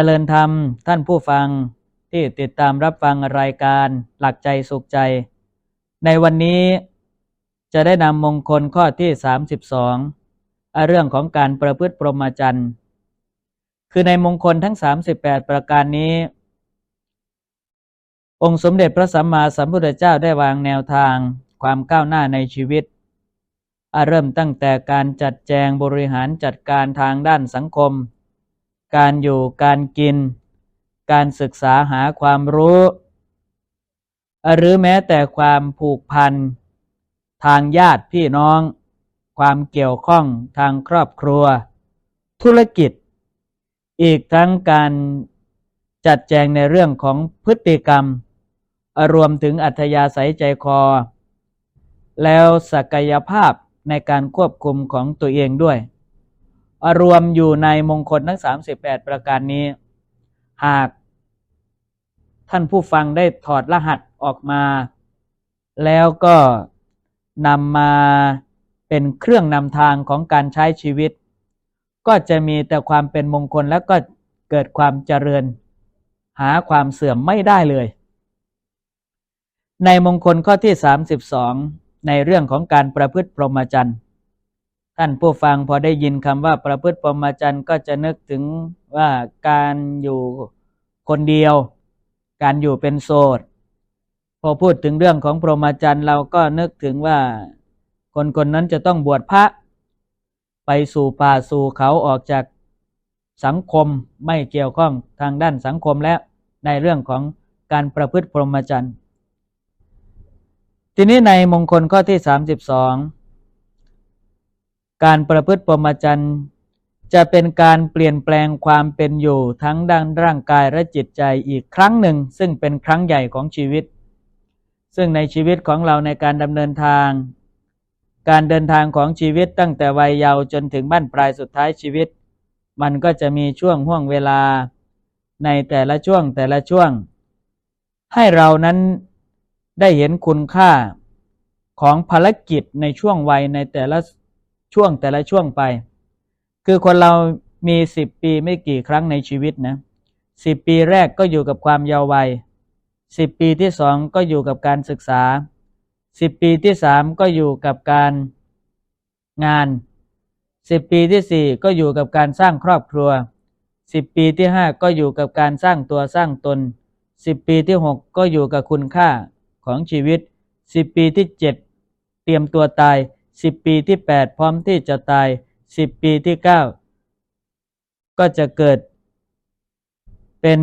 จริญธรรมท่านผู้ฟังที่ติดตามรับฟังรายการหลักใจสุขใจ ในวันนี้จะได้นำมงคลข้อที่ 32 เรื่องของการประพฤติพรหมจรรย์ คือในมงคลทั้ง 38 ประการนี้ องค์สมเด็จพระสัมมาสัมพุทธเจ้าได้วางแนวทางความก้าวหน้าในชีวิต เริ่มตั้งแต่การจัดแจงบริหารจัดการทางด้านสังคม การอยู่การกิน การศึกษาหาความรู้ หรือแม้แต่ความผูกพัน ทางญาติพี่น้อง ความเกี่ยวข้องทางครอบครัว ธุรกิจ อีกทั้งการจัดแจงในเรื่องของพฤติกรรม รวมถึงอัธยาศัยใจคอ แล้วศักยภาพในการควบคุมของตัวเองด้วย รวมอยู่ในมงคลทั้ง 38 ประการนี้ หากท่านผู้ฟังได้ถอดรหัสออกมา แล้วก็นำมาเป็นเครื่องนำทางของการใช้ชีวิต ก็จะมีแต่ความเป็นมงคลแล้วก็เกิดความเจริญ หาความเสื่อมไม่ได้เลย ในมงคลข้อที่ 32 ในเรื่องของการประพฤติพรหมจรรย์ ท่านผู้ฟังพอได้ยินคำว่าประพฤติพรหมจรรย์ก็จะนึกถึงว่าการอยู่คนเดียว การอยู่เป็นโสด พอพูดถึงเรื่องของพรหมจรรย์เราก็นึกถึงว่า คนคนนั้นจะต้องบวชพระ ไปสู่ป่าสู่เขาออกจากสังคมไม่เกี่ยวข้องทางด้านสังคมและในเรื่องของการประพฤติพรหมจรรย์ ทีนี้ในมงคลข้อที่32 การประพฤติพรมจรรย์จะเป็นการเปลี่ยนแปลงความเป็นอยู่ทั้งด้านร่างกายและจิตใจอีกครั้งหนึ่ง ซึ่งเป็นครั้งใหญ่ของชีวิต ซึ่งในชีวิตของเราในการดำเนินทาง การเดินทางของชีวิตตั้งแต่วัยเยาว์จนถึงบ้านปลายสุดท้ายชีวิต มันก็จะมีช่วงห่วงเวลา ในแต่ละช่วงแต่ละช่วง ให้เรานั้นได้เห็นคุณค่าของภารกิจในช่วงวัยในแต่ละ ช่วงแต่ละช่วงไป คือคนเรามีสิบปีไม่กี่ครั้งในชีวิตนะสิบปีแรกก็อยู่กับความเยาว์วัยสิบปีที่สองก็อยู่กับการศึกษาสิบปีที่สามก็อยู่กับการงานสิบปีที่สี่ก็อยู่กับการสร้างครอบครัวสิบปีที่ห้าก็อยู่กับการสร้างตัวสร้างตนสิบปีที่หกก็อยู่กับคุณค่าของชีวิตสิบปีที่เจ็ดเตรียมตัวตาย สิบปีที่แปดพร้อมที่จะตายสิบปีที่เก้าก็จะเกิด เป็น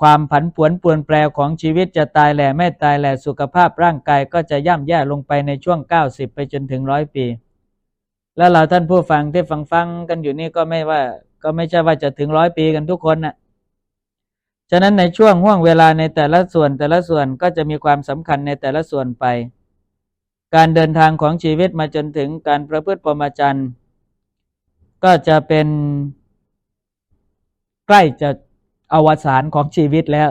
ความผันผวนปวนแปรของชีวิตจะตายแหล่ไม่ตายแหล่สุขภาพร่างกายก็จะย่ำแย่ลงไปในช่วง 90 ไปจนถึงร้อยปี แล้วเราท่านผู้ฟังที่ฟังฟังกันอยู่นี่ก็ไม่ว่า ก็ไม่ใช่ว่าจะถึงร้อยปีกันทุกคนนะฉะนั้นในช่วงห่วงเวลาในแต่ละส่วนแต่ละส่วนก็จะมีความสำคัญในแต่ละส่วนไป การเดินทางของชีวิตมาจนถึงการประพฤติพรมจรรย์ก็จะเป็นใกล้จะอวสานของชีวิตแล้ว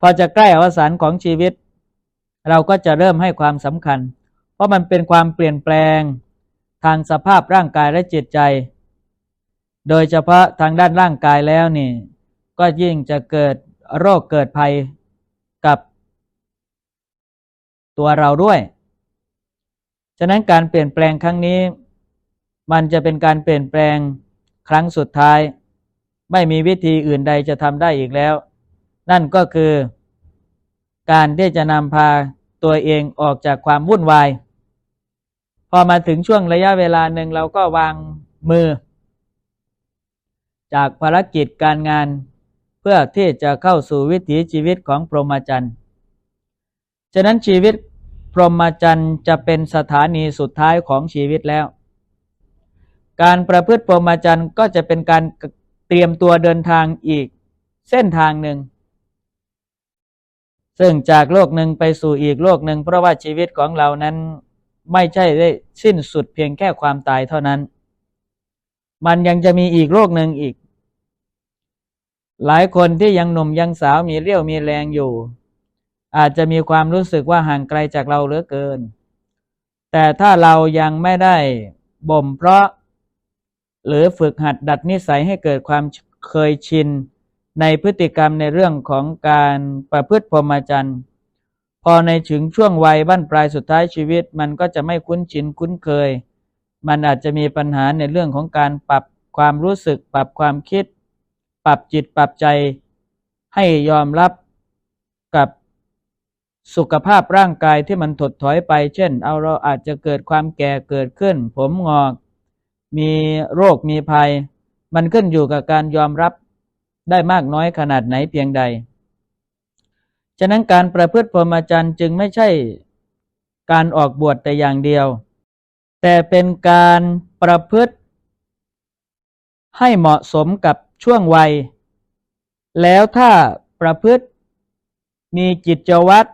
พอจะใกล้อวสานของชีวิต เราก็จะเริ่มให้ความสำคัญ เพราะมันเป็นความเปลี่ยนแปลงทางสภาพร่างกายและจิตใจ โดยเฉพาะทางด้านร่างกายแล้วนี่ ก็ยิ่งจะเกิดโรคเกิดภัยกับตัวเราด้วย ฉะนั้นการเปลี่ยนแปลงครั้งนี้ มันจะเป็นการเปลี่ยนแปลงครั้งสุดท้าย ไม่มีวิธีอื่นใดจะทำได้อีกแล้ว นั่นก็คือ การที่จะนำพาตัวเองออกจากความวุ่นวาย พอมาถึงช่วงระยะเวลาหนึ่งเราก็วางมือ จากภารกิจการงานเพื่อที่จะเข้าสู่วิถีชีวิตของพรหมจรรย์ ฉะนั้นชีวิต พรหมจรรย์จะเป็นสถานีสุดท้ายของชีวิตแล้ว การประพฤติพรหมจรรย์ก็จะเป็นการเตรียมตัวเดินทางอีกเส้นทางหนึ่ง ซึ่งจากโลกหนึ่งไปสู่อีกโลกหนึ่ง เพราะว่าชีวิตของเรานั้นไม่ใช่ได้สิ้นสุดเพียงแค่ความตายเท่านั้น มันยังจะมีอีกโลกหนึ่งอีก หลายคนที่ยังหนุ่มยังสาวมีเรี่ยวมีแรงอยู่ อาจจะมีความรู้สึกว่าห่างไกลจากเราเหลือเกิน แต่ถ้าเรายังไม่ได้บ่มเพราะ หรือฝึกหัดดัดนิสัยให้เกิดความเคยชิน ในพฤติกรรมในเรื่องของการประพฤติพรหมจรรย์พอในถึงช่วงวัยบั้นปลายสุดท้ายชีวิต มันก็จะไม่คุ้นชินคุ้นเคย มันอาจจะมีปัญหาในเรื่องของการปรับความรู้สึก ปรับความคิด ปรับจิตปรับใจ ให้ยอมรับกับ สุขภาพร่างกายที่มันถดถอยไป เช่น เอาเราอาจจะเกิดความแก่เกิดขึ้น ผมงอก มีโรคมีภัย มันขึ้นอยู่กับการยอมรับได้มากน้อยขนาดไหนเพียงใด ฉะนั้นการประพฤติพรหมจรรย์จึงไม่ใช่การออกบวชแต่อย่างเดียว แต่เป็นการประพฤติ ให้เหมาะสมกับช่วงวัย แล้วถ้าประพฤติมีจิตวัตร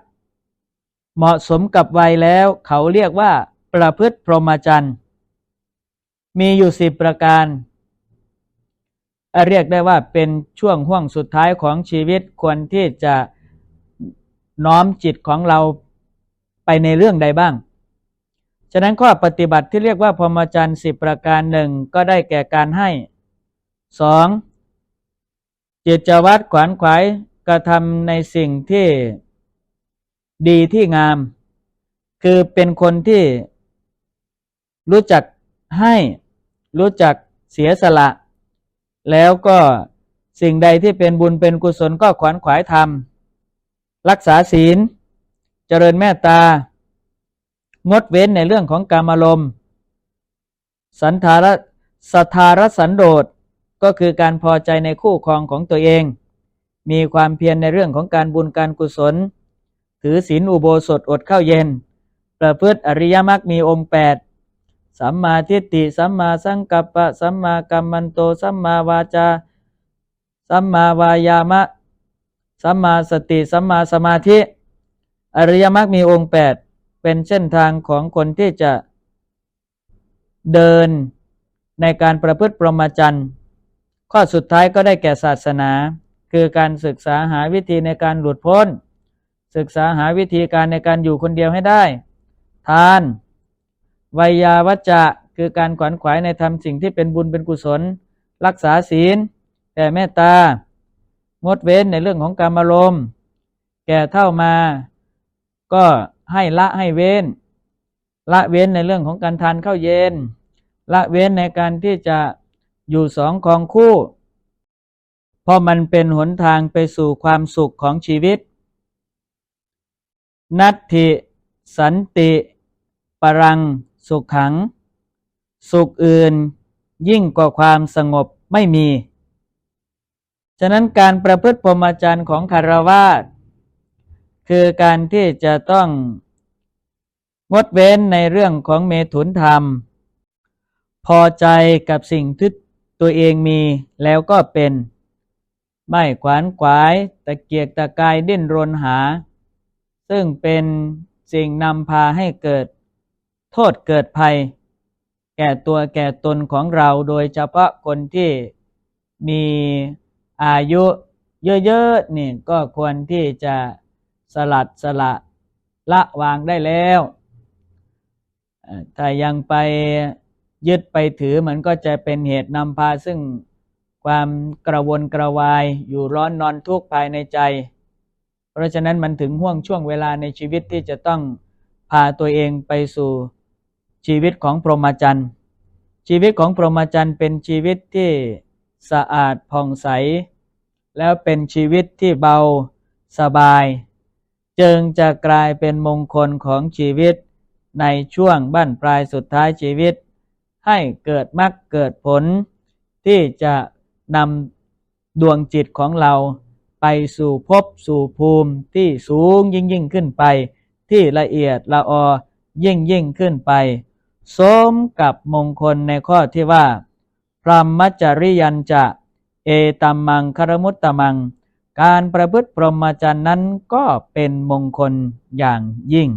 เหมาะสมกับวัยแล้ว เขาเรียกว่า ประพฤติพรหมจรรย์ มีอยู่สิบประการ เรียกได้ว่าเป็นช่วงห่วงสุดท้ายของชีวิตควรที่จะน้อมจิตของเราไปในเรื่องใดบ้าง ฉะนั้นข้อปฏิบัติที่เรียกว่าพรหมจรรย์สิบประการหนึ่งก็ได้แก่การให้สองจิตจวัดขวานขวายกระทำในสิ่งที่ ดีที่งาม คือเป็นคนที่รู้จักให้รู้จักเสียสละ แล้วก็สิ่งใดที่เป็นบุญเป็นกุศลก็ขวนขวายทำรักษาศีล เจริญเมตตา งดเว้นในเรื่องของกามารมณ์สันธารสทารสันโดษก็คือการพอใจในคู่ครองของตัวเอง มีความเพียรในเรื่องของการบุญการกุศล ถือศีลอุโบสถอดข้าวเย็น ประพฤติอริยมรรคมีองค์แปดสัมมาทิฏฐิสัมมาสังกัปปะสัมมากัมมันโตสัมมาวาจา สัมมาวายามะ สัมมาสติสัมมาสมาธิ อริยมรรคมีองค์แปดเป็นเส้นทางของคนที่จะเดินในการประพฤติปรหมจรรย์ข้อสุดท้ายก็ได้แก่ศาสนา คือการศึกษาหาวิธีในการหลุดพ้น ศึกษาหาวิธีการในการอยู่คนเดียวให้ได้ ทานวัยาวัจจะคือการขวัญขวายในทำสิ่งที่เป็นบุญเป็นกุศล รักษาศีลแต่เมตตางดเว้นในเรื่องของการอารมณ์แก่เท่ามา ก็ให้ละให้เว้น ละเว้นในเรื่องของการทานข้าวเย็น ละเว้นในการที่จะอยู่สองของคู่ เพราะมันเป็นหนทางไปสู่ความสุขของชีวิต นัตถิสันติปรังสุขขัง สุขอื่นยิ่งกว่าความสงบไม่มี ฉะนั้นการประพฤติพรหมจรรย์ของคารวาสคือการที่จะต้องงดเว้นในเรื่องของเมถุนธรรม พอใจกับสิ่งที่ตัวเองมีแล้วก็เป็น ไม่ขวานขวายตะเกียกตะกายดิ้นรนหา ซึ่งเป็นสิ่งนำพาให้เกิดโทษเกิดภัย แก่ตัวแก่ตนของเราโดยเฉพาะคนที่มีอายุเยอะๆนี่ก็ควรที่จะสลัดสละละวางได้แล้วถ้ายังไปยึดไปถือมันก็จะเป็นเหตุนำพาซึ่งความกระวนกระวายอยู่ร้อนนอนทุกข์ภายในใจ ราะฉะนั้นมันถึงห่วงช่วงเวลาในชีวิตที่จะต้องพาตัวเองไปสู่ชีวิตของพรหมจรรย์ ชีวิตของพรหมจรรย์เป็นชีวิตที่สะอาดผ่องใส แล้วเป็นชีวิตที่เบาสบาย จึงจะกลายเป็นมงคลของชีวิตในช่วงบั้นปลายสุดท้ายชีวิต ให้เกิดมรรคเกิดผลที่จะนำดวงจิตของเรา ไปสู่ภพสู่ภูมิที่สูงยิ่งยิ่งขึ้นไป ที่ละเอียดละออยิ่งยิ่งขึ้นไป สมกับมงคลในข้อที่ว่า พรหมจริยันจะ เอตัมมังคารมุตตมัง การประพฤติพรหมจรรย์นั้นก็เป็นมงคลอย่างยิ่ง